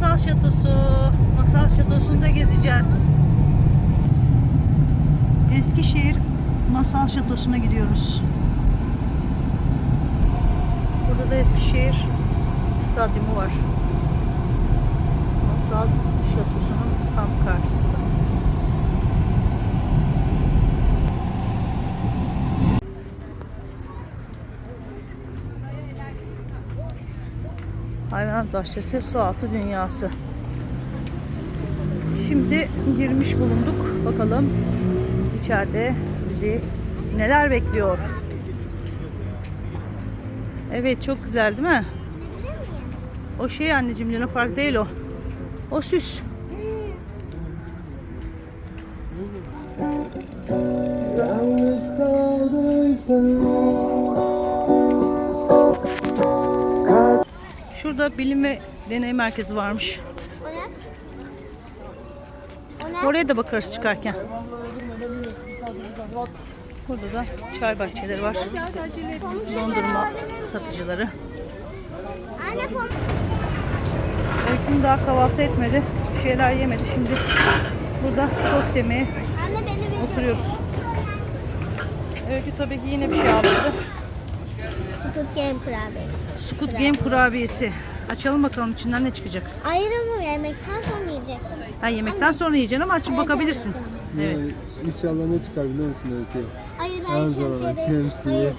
Masal Şatosu. Masal Şatosu'nda gezeceğiz. Eskişehir Masal Şatosu'na gidiyoruz. Burada da Eskişehir Stadyumu var. Masal Şatosu'nun Hayvanat bahçesi sualtı dünyası. Şimdi girmiş bulunduk. Bakalım içeride bizi neler bekliyor. Evet çok güzel değil mi? O şey anneciğim Luna Park değil o. O süs. Şurada bilim ve deney merkezi varmış. Oraya da bakarız çıkarken. Burada da çay bahçeleri var. Dondurma satıcıları. Öyküm daha kahvaltı etmedi. Bir şeyler yemedi. Şimdi burada tost yemeye oturuyoruz. Öykü tabii ki yine bir şey aldı. Squid Game kurabiyesi. Squid Game kurabiyesi. Açalım bakalım içinden ne çıkacak. Ayrımı yemekten sonra yiyecektim. Ha, yemekten sonra yiyeceksin ama açıp bakabilirsin. Evet. İnşallah ne çıkar biliyor musun Öykü? Hayır Az var olan şemsiye değil. şemsiye. Hayır.